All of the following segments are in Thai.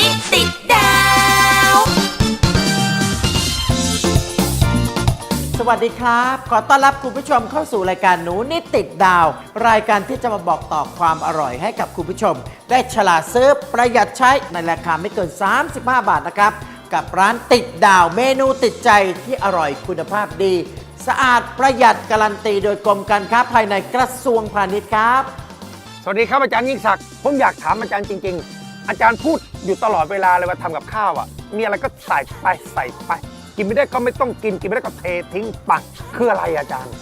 นิดติดดาว สวัสดีครับ ขอต้อนรับคุณผู้ชมเข้าสู่รายการหนูนิดติดดาว รายการที่จะมาบอกต่อความอร่อยให้กับคุณผู้ชม ได้ฉลาดซื้อประหยัดใช้ในราคาไม่เกิน 35 บาทนะครับ กับร้านติดดาวเมนูติดใจที่อร่อยคุณภาพดี สะอาดประหยัดการันตีโดยกรมการค้าภายในกระทรวงพาณิชย์ครับ สวัสดีครับอาจารย์ยิ่งศักดิ์ผมอยากถามอาจารย์จริงๆ อาจารย์พูดอยู่ตลอดเวลาเลยว่าทำกับข้าวอะ มีอะไรก็ใส่ไปใส่ไป กินไม่ได้ก็ไม่ต้องกิน กินไม่ได้ก็เททิ้งไปคืออะไรอาจารย์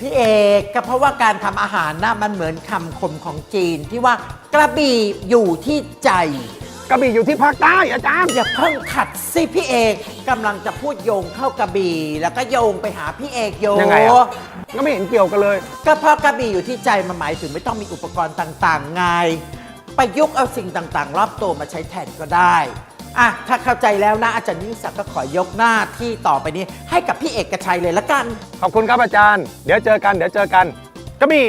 พี่เอกก็เพราะว่าการทำอาหารน่ะมันเหมือนคำคมของจีนที่ว่ากระบี่อยู่ที่ใจ กระบี่อยู่ที่ภาคใต้อาจารย์ อย่าเพิ่งขัดสิพี่เอกกำลังจะพูดโยงเข้ากระบี่แล้วก็โยงไปหาพี่เอกโย ยังไงอะ ก็ไม่เห็นเกี่ยวกันเลย ก็เพราะกระบี่อยู่ที่ใจมันหมายถึงไม่ต้องมีอุปกรณ์ต่างๆไง ประยุกต์เอาสิ่งต่างๆ รอบตัวมาใช้แทนก็ได้อะถ้าเข้าใจแล้วนะ อาจารย์ยิ่งศักดิ์ก็ขอยกหน้าที่ต่อไปนี้ ให้กับพี่เอกชัยเลยละกัน ขอบคุณครับอาจารย์ เดี๋ยวเจอกัน เดี๋ยวเจอกันกระบี่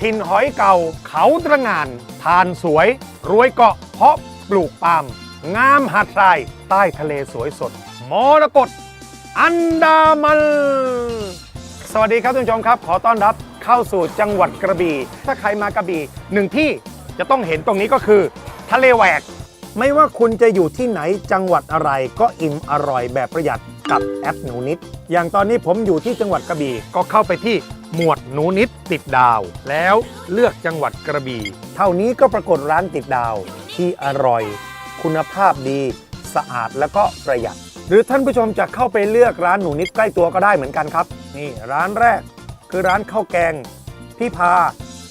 ทินหอยเก่า เขาตระงาน ทานสวย รวยเกาะ เพาะปลูกปาล์มงามหาดทราย ใต้ทะเลสวยสด มรกตอันดามันสวัสดีครับท่านผู้ชมครับ ขอต้อนรับเข้าสู่จังหวัดกระบี่ ถ้าใครมากระบี่หนึ่งที่ จะต้องเห็นตรงนี้ก็คือ ทะเลแหวก ไม่ว่าคุณจะอยู่ที่ไหนจังหวัดอะไรก็อิ่มอร่อยแบบประหยัดกับแอปหนูนิด อย่างตอนนี้ผมอยู่ที่จังหวัดกระบี่ก็เข้าไปที่หมวดหนูนิดติดดาว แล้วเลือกจังหวัดกระบี่ เท่านี้ก็ปรากฏร้านติดดาวที่อร่อย คุณภาพดี สะอาดแล้วก็ประหยัด หรือท่านผู้ชมจะเข้าไปเลือกร้านหนูนิดใกล้ตัวก็ได้เหมือนกันครับ นี่ร้านแรก คือร้านข้าวแกงพี่พา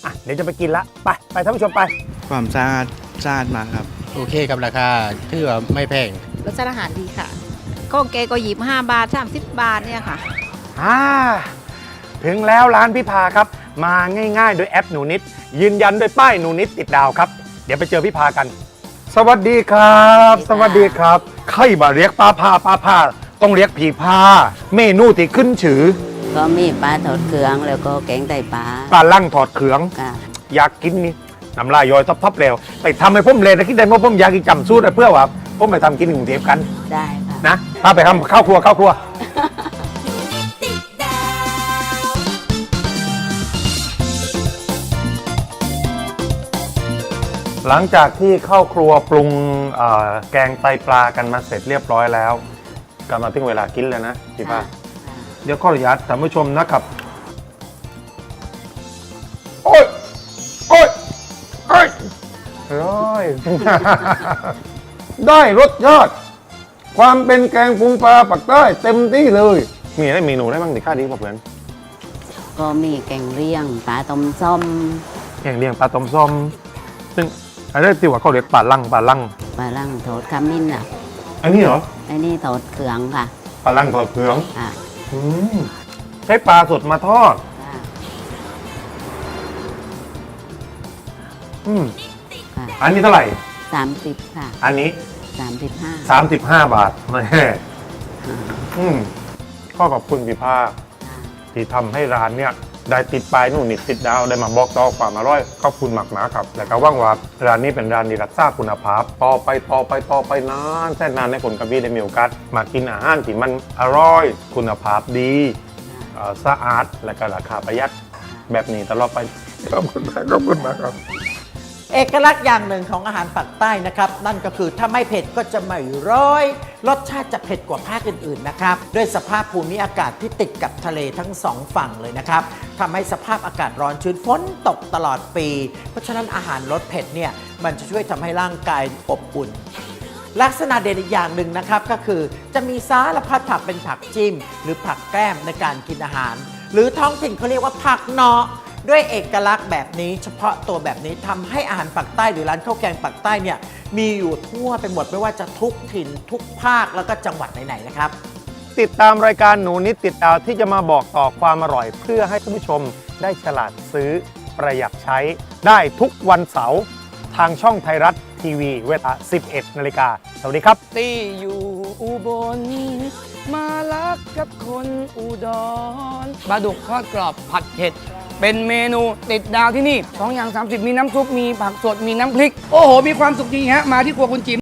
อะเดี๋ยวจะไปกินละไปไปท่านผู้ชมไป ความสะอาดสะอาดมากครับ โอเคกับราคาถือว่าไม่แพง รสชาติอาหารดีค่ะข้าวแกงก็หยิบ5บาท 30 บาทเนี่ยค่ะ อ่าถึงแล้วร้านพี่พาครับ มาง่ายๆ โดยแอปหนูนิด ยืนยันโดยป้ายหนูนิดติดดาวครับ เดี๋ยวไปเจอพี่พากัน สวัสดีครับ สสวัวัสสดีดีคค่ะรับใครมาเรียกป้าพาป้าพาต้องเรียกผีพาเมนูที่ขึ้นชื่อ ก็มีปลาทอดเครื่องแล้วก็แกงไตปลาปลาลั่งถอดเขือง ค่ะอยากกินนี่น้ำลายย้อยทับๆแล้วไปทำให้ผมเลยนะคิดได้ว่าผมอยากกินจำสูตรเพื่อว่าผมไปทำกินกรุงเทพกันได้ค่ะนะพาไปทำข้าวครัวข้าวครัวติดดาวหลังจากที่เข้าครัวปรุงเอ่อแกงไตปลากันมาเสร็จเรียบร้อยแล้วกำลังถึงเวลากินแล้วนะพี่ป้า เดี๋ยวขออนุญาตท่านผู้ชมนะครับ โอ้ย โอ้ย โอ้ยร้อย ได้รสชาติความเป็นแกงปรุงปลาปักใต้เต็มที่เลย มีอะไรเมนูได้บ้างดิค่าดีกว่าเพื่อนก็มีแกงเลี่ยงปลาต้มส้มอย่างเลี้ยงปลาต้มส้มซึ่งอันนี้ที่ว่าเขาเรียกปลาลังปลาลัง ปลาลังทอดขมิ้นอะ อันนี้เหรอ อันนี้ทอดเครื่องค่ะ ปลาลังทอดเผืองค่ะ อืมใช้ปลาสดมาทอดค่ะอืมค่ะอันนี้เท่าไหร่ สามสิบค่ะอันนี้ สามสิบห้า35 บาทแม่อืมข้อขอบคุณพี่ภาคที่ทำให้ร้านเนี่ย ได้ติดปลายหนู่นนิดติดดาวได้มาบอกต่อความอร่อยขอบคุณมากมาครับ แล้วก็หว่างว่าร้านนี้เป็นร้านที่รักษาคุณภาพ ต่อไปต่อไปต่อไปนานแสนนานในคนกระบี่ได้มีโอกาสมากินอาหารที่มันอร่อย คุณภาพดีเอ่อสะอาดและก็ราคาประหยัดแบบนี้ตลอดไปขอบคุณมากขอบคุณมากครับ เอกลักษณ์อย่างหนึ่งของอาหารปากใต้นะครับ นั่นก็คือถ้าไม่เผ็ดก็จะไม่ร้อย รสชาติจะเผ็ดกว่าภาคอื่นๆนะครับด้วยสภาพภูมิอากาศที่ติดกับทะเลทั้งสองฝั่งเลยนะครับทำให้สภาพอากาศร้อนชื้นฝนตกตลอดปี เพราะฉะนั้นอาหารรสเผ็ดเนี่ยมันจะช่วยทำให้ร่างกายอบอุ่นลักษณะเด่นอีกอย่างหนึ่งนะครับก็คือจะมีสารพัดผักเป็นผักจิ้ม หรือผักแก้มในการกินอาหาร หรือท้องถิ่นเขาเรียกว่าผักเนาะ ด้วยเอกลักษณ์แบบนี้ เฉพาะตัวแบบนี้ทำให้อาหารปักใต้หรือร้านข้าวแกงปักใต้เนี่ยมีอยู่ทั่วไปหมดไม่ว่าจะทุกถิ่นทุกภาคแล้วก็จังหวัดไหนๆนะครับ ติดตามรายการหนูนิดติดดาวที่จะมาบอกต่อความอร่อย เพื่อให้ท่านผู้ชมได้ฉลาดซื้อประหยัดใช้ ได้ทุกวันเสาร์ทางช่องไทยรัฐทีวีเวลา 11 นาฬิกาสวัสดีครับตีอยู่อุบล มาลักกับคนอุดรปลาดุกทอดกรอบผัดเผ็ด เป็นเมนูติดดาวที่นี่สองอย่าง 30 มีน้ำซุป มีผักสด มีน้ำพริก โอ้โห มีความสุขจริงฮะ มาที่ครัวคุณจิม